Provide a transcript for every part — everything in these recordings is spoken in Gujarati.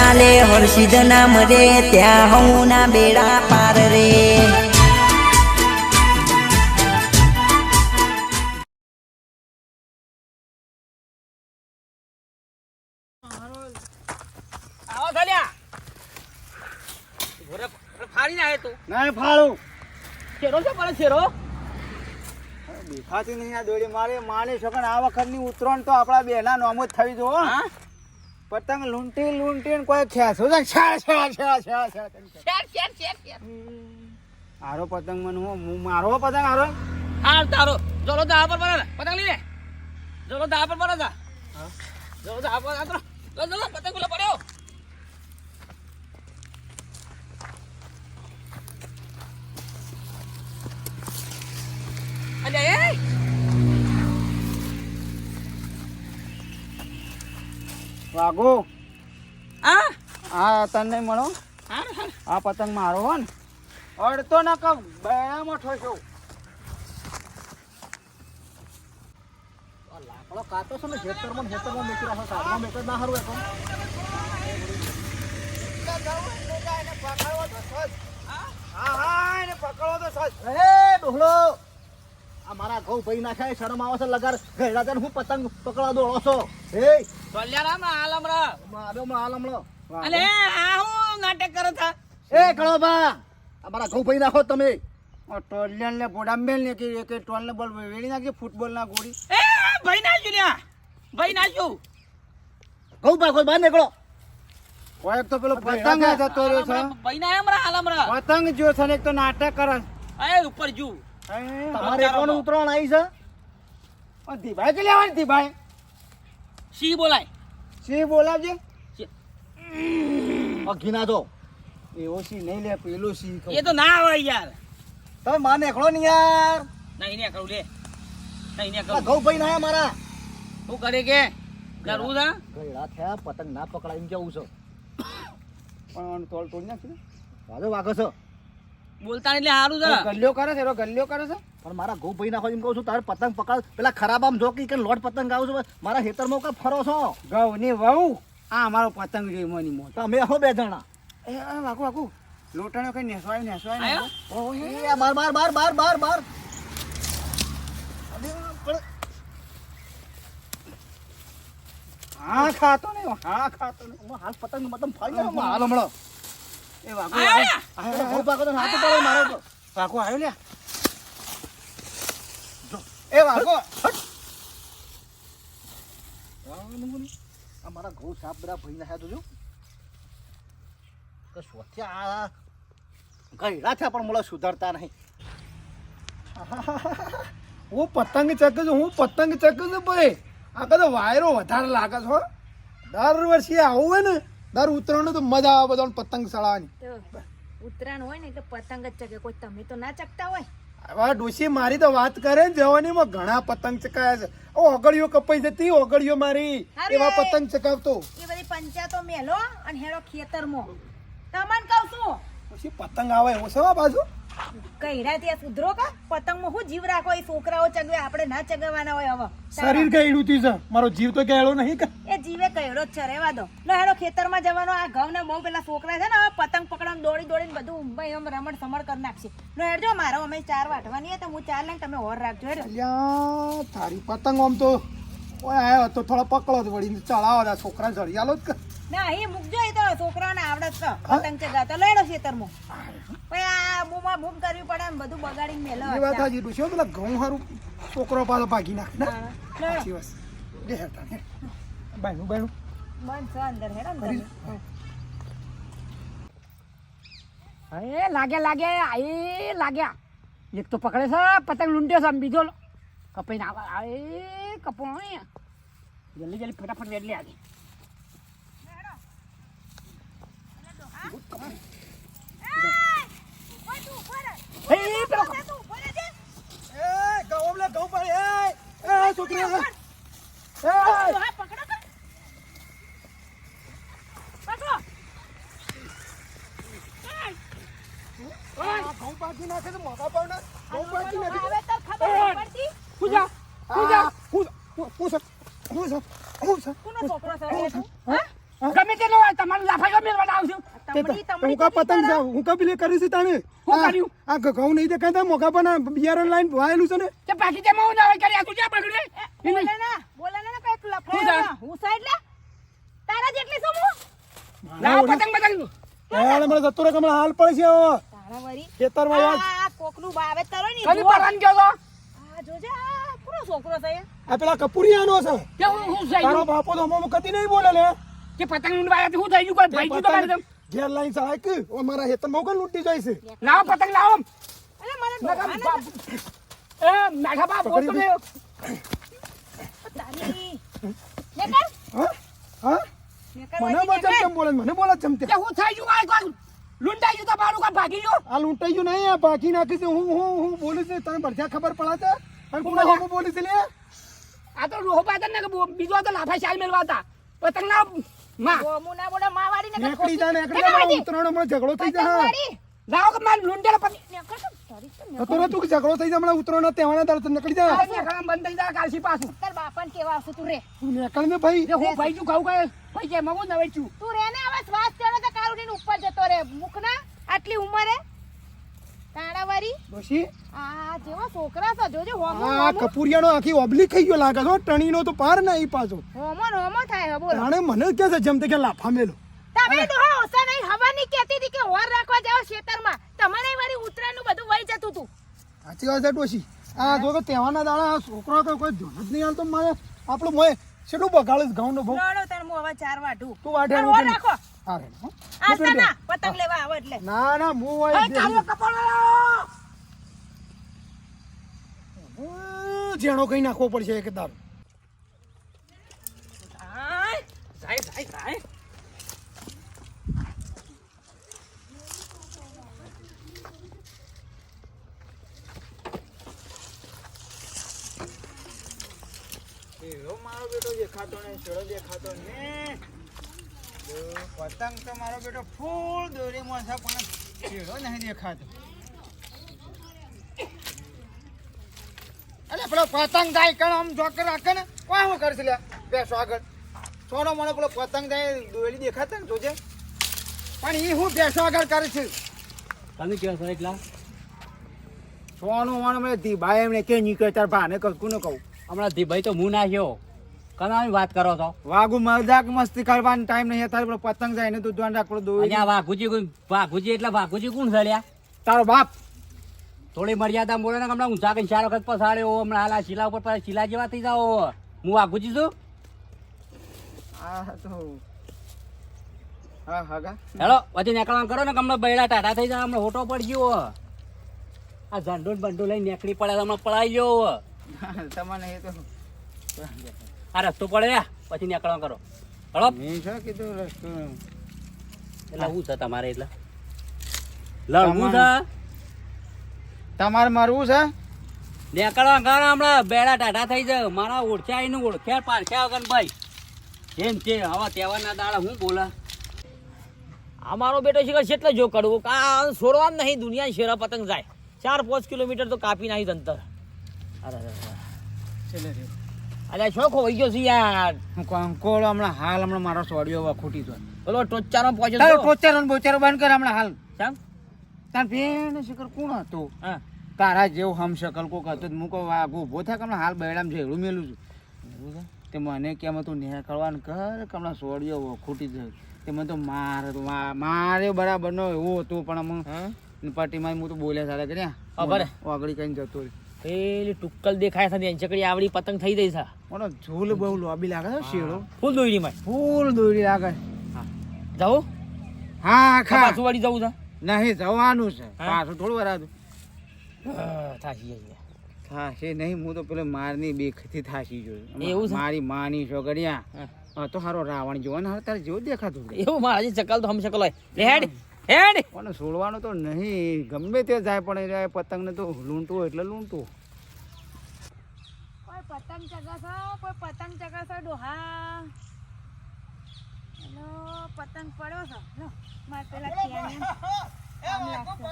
ચાલે હર્ષિદ નામ રે ત્યાં હું ના બેડા પાર રે. નહીં ફાળું શેરો છે પણ શેરો? દેખાતી નહીં આ દોડી મારે. માની શકન આ વખતની ઉતરણ તો આપણા બેના નોમો જ થઈ જો હા? પતંગ લૂંટી લૂંટી ને કોઈ ખેંચો છે છા છા છા છા છા કરીને. શેર શેર શેર શેર હારો પતંગ મને હું મારો પતંગ હારો? હાર તારો. જોલો દા પર પર પતંગ લઈ લે જોલો દા પર પર તા જોલો દા પર આતરો જો જો પતંગ લો પડ્યો. અલે એ! વાગો આ આ તને નહીં મળો આ પતંગ મારો હો ને. અડતો ના કમ બેડામાં ઠોસો. લાકડો કાતો છે ને ખેતરમાં ખેતરમાં મૂકી રાખો સાધમાં મેક જ ના હારું એકો હા. હા એને પકડવો તો સજ હે ડોહલો મારા ઘઉં ભાઈ ખાય શરમ આવે છે લગાર ગયડા તને હું પતંગ પકડા દોડો છો. હે? ચોલ્યા રામ આલમ રા મારો માલ હમણો. અલે આ હું નાટક કરો થા એ કળોબા અમારા ઘઉં ભાઈ નાખો તમે. ટોલિયન ને બોડાંબેલ ને કે એક ટોલ ને બોલ વેડી નાખી ફૂટબોલ ના ગોળી. એ ભાઈ નાખ્યું લ્યા. ભાઈ નાખ્યું. ઘઉં કોઈ બહાર નીકળો. કોઈક તો પેલો પતંગ જતો રહ્યો છે. ભાઈ ના આલમ રા પતંગ જો છે ને એક તો નાટક કરે એ ઉપર જુ તમારે કોણ ઉતરણ આવી છે? દીભાઈ ધીભાઈ કે લેવાની ધીભાઈ સી બોલાય? સી બોલાવજે? સી. અઘી ના જો એવો સી નહીં લે પેલો સી એ તો ના આવે યાર. તમે માને એકલો ને યાર. નહીં ને એકલો લે. નહીં ને એકલો. ઘઉં ભાઈ ના મારા. શું કરે કે? કરવું ના ગયડા થયા પતંગ ના પકડાય એમ કેવું છે? પણ તોલ તોડી નાખ્યું વાજો વાગો છો? બોલતા એટલે સારું છે. ગલ્યો કરે છે એનો ગલ્યો કરે છે? પણ મારા ઘઉં ભાઈ નાખો એમ કહું છું તારે પતંગ પકડ. પેલા ખરાબ આમ જોકી કે લોટ પતંગ આવું છું મારા ખેતરમાં કા ફરો છો? ઘઉં ની વહુ? આ અમારો પતંગ જોઈ મોની મો તમે હો બે જણા. એ વાકુ વાકુ લોટાનો કઈ નેસવાય નેસવાય ઓ ઓહો એ બાર બાર બાર બાર બાર બાર. હા ખાતો નહીં હા. ખાતો નહીં. હું હાલ પતંગ મતલબ ફાઈ ગયો હાલ હમણાં. એ વાકુ આયો? આયો તો હાથ પડે મારો તો. આવ્યો લ્યા. એ વાગો હટ. આ મારા ઘઉં સાપ બધા ભાઈ નાખ્યા જોજો કે ગયડા થયા પણ મને સુધારતા નહીં. હું પતંગ ચક છું હું પતંગ ચક છું ભાઈ. આ કદાચ વાયરો વધારે લાગે છે હો. દર વર્ષે આવું હોય ને દર ઉત્તરાયણ તો મજા આવે બધા પતંગ ચડાવવાની. ઉત્તરાયણ હોય ને એટલે પતંગ જ ચગે કોઈ તમે તો ના ચકતા હોય? હવે ડોશી મારી તો વાત કરે ને જવાનીમાં ઘણા પતંગ ચકાયા છે. ઓ ઓગળીઓ કપાઈ જતી ઓગળીઓ મારી. એવા પતંગ ચકાવતો એ બધી પંચાયતો મેલો અને હેડો ખેતરમાં. તમન કહું છું. પછી પતંગ આવે એવો છે બાજુ. કઈડા ત્યાં સુધરો કા? પતંગમાં હું જીવ રાખો? એ છોકરાઓ ચગવે આપણે ના ચગવાના હોય હવે. શરીર ગયેલું થયું છે. મારો જીવ તો ગયેલો નહીં કે. જીવે કઈડો જ છે રહેવા દો. લો હેડો ખેતરમાં જવાનો આ ઘઉં ને બહુ પેલા છોકરા છે ને પતંગ પકડવાનું દોડી દોડીને બધું ઊંભાઈ એમ રમણ સમણ કરી નાખશે. લો હેડજો મારો અમે ચાર વાટવાની તો હું ચાર લઈને તમે ઓર રાખજો હેડો. તારી પતંગ આમ તો ઓય આયો તો થોડો પકડો તો ચડાવો તો આ છોકરા ચડિયાલો જ ના એ મૂકજો એ તો છોકરાને આવડે જ છે પતંગ ચગાવતા. લેડો ખેતરમાં. પછી આ બૂમા બૂમ કરવી પડે ને બધું બગાડીને મેલો એ વાત હાજી ડુસ્યો પેલા ઘઉં હારું છોકરો પાછો ભાગી નાખે ને. સાચી વાત. ને બાયનું બાયનું બંધ છે અંદર હેડો ને. અરે લાગ્યા લાગ્યા એ લાગ્યા એક તો પકડે છે પતંગ લૂંટ્યો છે બીજો કપાઈને આવે એ કપો જલ્દી જલ્દી ફટાફટ વેડલી આવી એ પેલો એ ઘઉં લે ઘઉં પાડી. એ એ છોકરી એ હા, પકડો તો. પકડો. પાકી નાખે તો પર ના ઘઉં પાકી નાખે હવે તો ખબર પડતી. પૂજા પૂજા પૂજા પૂજા પૂજા કોનો હા? ગમે તે હોય તમારું લાફા તે તમડી- તો તમડી હું કા પતંગ કરો? હું કા પેલી કરી છે તાણે. હું કર્યું? આ ઘઉં નહીં દેખાતા મોકા પર બિયારણ લાઈન વાયેલું છે ને. તે પાછી તે હું ના કરી આ બોલે ના બોલે ના કંઈક હું સાઈડ લે તારા જેટલી શું હું? પતંગ પતંગ જતો રહે કે હાલ પડે તારા વરી ખેતરમાં આ કોકનું બાવે તરો ની કદી પરવાન ગયો તો? આ જોજે આ પૂરો છોકરો છે આ પેલા કપૂરિયાનો છે. કે હું હું થઈ તારો બાપો તો હમણાં કદી નહીં બોલે લે. કે પતંગ લૂંટવાયા હું થઈ ગયું? કોઈ ભાઈ ગયું તમારે તેમ ઘેર લાઈન ચડાય કે ઓ મારા હેતરમાં કોણ જાય છે લાવો પતંગ લાવો. અરે મને એ બાપ બોલતો તારી. હા? હા? મને વળી બચમ નેકર. કેમ બોલે? મને બોલે ચમતે હું થઈ ગયું કોઈ. લૂંટાઈ ગયું તો મારું કામ ભાગી ગયું? આ લૂંટાઈ ગયું નહીં આ ભાગી નાખી છે હું હું હું બોલું છું તને બધા ખબર પડાતે અને કોને હું બોલી છે લે આ તો રોહ પાતા ને બીજો તો લાફા શાલ મેલવા હતા. પતંગ ના માં. ગોમું ના બોલે માવાડી નેકર નીકળી જા એકડી જા વળી. માં ઝઘડો થઈ જાય. વાળી. કે માર લૂંટેલો પછી નેકર તો તારી તો નેકર. તો તો તું કે ઝઘડો થઈ જાય હમણાં ઉતરાણો તેવાના દાડે નીકળી જા આ બંધ થઈ જાય કાલસી પાછું. તાર બાપાને કેવા આવશે? તું રે. તું નીકળ ને ભાઈ હું ભાઈ છું કહું કે ભાઈ કે મગું નવે છું. તું રે ને હવે શ્વાસ ચડે તો કારુડીને ઉપર જતો રે મુખના આટલી ઉંમરે? તાણાવારી? ડોશી. આ જેવો છોકરા છો જોજો હોમો આ કપૂરિયાનો આખી ઓબલી ખાઈ ગયો લાગે છો ટણીનો તો પાર નહીં પાછો. હોમો હોમો થાય હે બોલો. જાણે મને કે છે જેમ તે કે લાફા મેલો. તમે ડોહા ઓસા નહીં હવા ની કહેતી હતી કે હોર રાખવા જાઓ ખેતરમાં. તમારે વળી ઉતરાનું બધું વહી જતું તું સાચી વાત છે ડોશી. આ જો કે તેવાના દાડા છોકરો કે કોઈ જોન જ નહીં હાલતો મારે. આપણું મોય કેટલું બગાડે ઘઉં નો બહુ તાર હું હવે ચાર વાઢું. તું વાઢે રાખો. હા. હો. ના પતંગ લેવા આવો એટલે. ના ના હું એ કાળો કપડો જેણો કઈ નાખવો પડશે એક દાર સાહેબ સાહેબ મારો બેટો દેખાતો ને છેડો દેખાતો ને પતંગ તો મારો બેટો ફૂલ દોરીમાં છે પણ ચેડો નહીં દેખાતો. અરે પેલો પતંગ થાય કણ આમ જોકર રાખે ને કોઈ હું કરશે લે? બેસો આગળ. છોડો મને પેલો પતંગ થાય દોરી દેખાતા ને જોજે. પણ એ હું બેસો આગળ કરે છે? તમે કહો છો એટલા સોનું મને ધીભાઈ એમને કે નીકળે તાર ભાને કશું ન કહું. હમણાં ધીભાઈ તો હું નાખ્યો કનાની વાત કરો છો? વાઘુ મજાક મસ્તી કરવાનો ટાઈમ નહીં તારે પેલો પતંગ જાય ને તું ધ્યાન રાખ પેલો દોરી અને આ વાઘુજી કોઈ વાઘુજી એટલે વાઘુજી કોણ છે તારો બાપ. થોડી મર્યાદા બોલે ને હમણાં ઊંચા કઈ ચાર વખત પસાડ્યો હમણાં હાલ શીલા ઉપર પાછા શીલા જેવા થઈ જાઓ. હું વાઘુજી છું? તો હેલો પછી નીકળવાનું કરો ને હમણાં બૈડા ટાટા થઈ જાય હમણાં હોટો પડી ગયો. આ ઝંડો ને બંડો લઈને નીકળી પડે તો હમણાં પડાઈ ગયો. તમને એ તો આ રસ્તો પડે પછી નીકળવાનું કરો. હેલો શું કીધું રસ્તો? એટલે શું છે તમારે એટલે? લડવું છે? તમારે મારવું છે? નીકળવા કરો હમણાં બેડા થઈ જાય મારા ઓળખ્યા એનું ઓળખ્યા પારખ્યા વગર ભાઈ. જેમ છે હવે તહેવારના દાડા હું બોલા? અમારો બેટો શિખર કેટલે જો કરવું આ છોડવા નહીં દુનિયા શેરા પતંગ જાય. ચાર પાંચ કિલોમીટર તો કાપી નાખી અંતર. અરે અરે, અરે. શો હોઈ ગયો છે યાર કંકોળ હમણાં હાલ હમણાં મારો સોડિયો વા ખૂટી જાય પેલો ટોચારો પહોંચે તારો તો. ટોચારો ને બોચારો બંધ કર હમણાં હાલ કેમ? તાર બેન શકર કોણ હતો હા. તારા જેવો હમ શકલ કોક હતો હું કહું વાગો ઊભો થાય કે હમણાં હાલ બૈડામાં જેડું મેલું છું તે મને કેમ તું નીકળવાનું કર હમણાં સોડિયો ખૂટી જાય તે મને તો માર મારે બરાબર નો એવું હતું પણ હું પાર્ટીમાં હું તો બોલ્યા સારા કર્યા. વાગડી કઈ જતો રહ્યો પેલી ટુક્કલ દેખાય છે એની આવડી પતંગ થઈ ગઈ છે. મને ઝૂલ બહુ લોબી લાગે છે શેડો ફૂલ દોરીમાં ફૂલ દોરી લાગે જાઉં હા. ખા. પાછું વાળી જવું છે. નહીં જવાનું છે? પાછું થોડું વરાતું થાશી થાશે નહીં હું તો પેલો મારની બેખથી થાશી જોયું. એવું? મારી માની છોકરિયા. તો હારો રાવણ જોવો ને હારો તારે જેવું દેખાતું એવું મારા ચકલ તો હમ શકલ હોય. હેડ. હેડ. પણ છોડવાનું તો નહીં. ગમે તે જાય પણ એ પતંગને તો લૂંટવું એટલે લૂંટવું. કોઈ પતંગ ચગાસો કોઈ પતંગ ચગાસો ડોહા? હેલો પતંગ પડ્યો છે? લો માર પેલા ટિયાને આમ લાગશે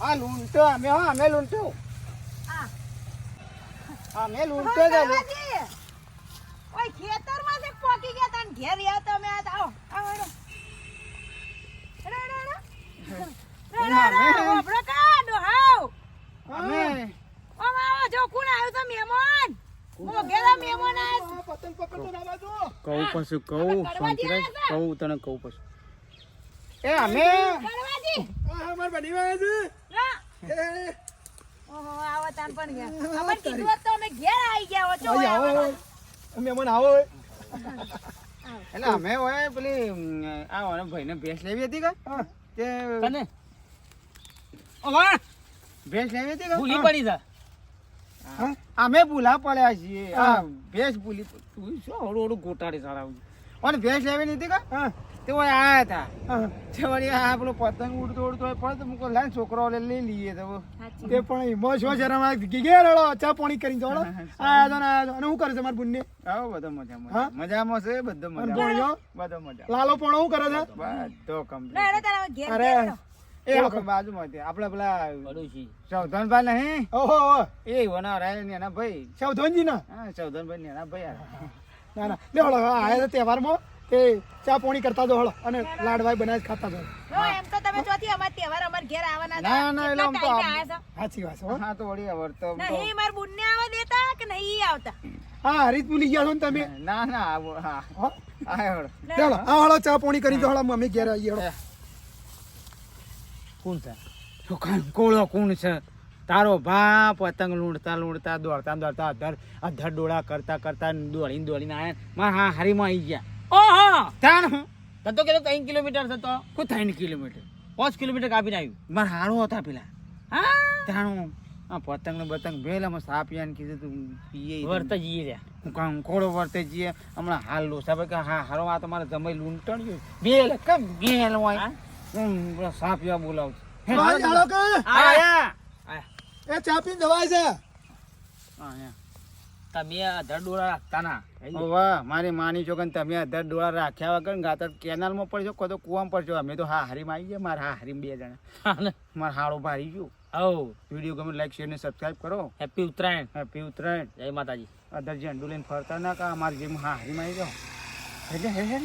હા લૂંટો અમે હા અમે લૂંટો અમે લૂંટે જ. ઓય ખેતરમાં છે પોકી ગયા તા ને ઘેર રહ્યા તમે આ આવો આવો. કહું. પછી કહું શાંતિ કહું તને કહું પછી. એ અમે છે. દરવાજી. આ અમાર બની વાળા છે. ભેંસ લેવી હતી કે. તે ભેંસ લેવી હતી કે? ભૂલી પડી જા. હા? અમે ભૂલા પડ્યા છીએ. હા. ભેંસ ભૂલી તું શું હળું હળું ગોટાડી સારા અને ભેંસ લેવી નથી કા? હા. તે ઓય આયા હતા હા. તે વળી આ પેલો પતંગ ઉડતો ઉડતો હોય પણ મુકો મૂકો લાઈન છોકરો લઈ લઈએ તો. તે પણ ઈમો છો શરમ આવે ગીગે રડો ચા પાણી કરી દો આયા તો ને આયા તો. અને શું કરે છે મારા બુન્ને? આવો બધો મજા હા? મજા મજામાં છે બધો અને મજા બધો મજા. લાલો પણ હું કરે છે? બધો કમ કમ્પ્લીટ અરે. એ વખત બાજુમાં હતી આપણે પેલા પડોશી. ચૌધનભાઈ નહીં ઓહો ઓહો. એ વના રાય ને એના ભાઈ. સાવધાનજી ના હા ચૌધનભાઈ ને એના ભાઈ. આ. ના ના. લે હળો આયા તો તહેવારમાં. તે ચા પોણી કરતા જો હળો અને લાડવાય બનાવી ખાતા જો એમ તો તમે ચોથી અમાર તહેવાર અમાર ઘેર આવવાના. ના, ના, એટલે આમ તો ટાઈમે આમ- આયા છો? સાચી વાત છે હા. તો વળી આવડતો તો. નહીં માર બુનને આવવા દેતા કે નહીં આવતા? હા હરીત ભૂલી ગયા છો ને તમે? ના ના આવો હા. હો? ચાલો આ હળો ચા પોણી કરી દો હળો મમ્મી ઘેર આવી હળો. કોણ છે? તો કોળો કોણ છે? તારો ભા પતંગ લૂંટતા લૂંટતા દોડતા દોડતા અધર અધર ડોળા કરતા કરતા દોડીને દોડીને આયા. મારા હા હારીમાં આવી ગયા. ઓહો. તાણ. હું તતો કેટલો ત્રણ કિલોમીટર થતો કોઈ ત્રણ કિલોમીટર? પાંચ કિલોમીટર કાપીને આવ્યું. મારા હારો હતા પેલા. હા? તાણું. આ પતંગ ને બતંગ મસ્ત આપ્યા ને કીધું તું પીએ વર્તે જઈએ રહ્યા હું કંકોળો વર્તે જઈએ હમણાં હાલ લો સાહેબ કે હા હારો આ તમારે જમાઈ લૂંટણ્યું બેલ કે બેલ હોય? હું? પેલા સાપ યા બોલાવું છું. હાલો કે? આયા. એ ચા પીને જવાય છે. આયા. તમે અધર ડોળા રાખતા ના વાહ મારી માની છો કે તમે અધર ડોળા રાખ્યા વગર ગાતર કેનાલમાં પડશો કો તો કુવામાં પડશો. અમે તો હા હારીમાં આવી ગયા મારા હા હારીમાં બે જણા. મારા હાળો ભારી ગયું. હવ વીડિયો ગમે લાઈક શેર ને સબસ્ક્રાઇબ કરો. હેપી ઉત્તરાયણ હેપી ઉત્તરાયણ જય માતાજી. અધર લઈને ફરતા ના કા? અમારી જેમ હા હારીમાં આવી જાઓ. એટલે હે હે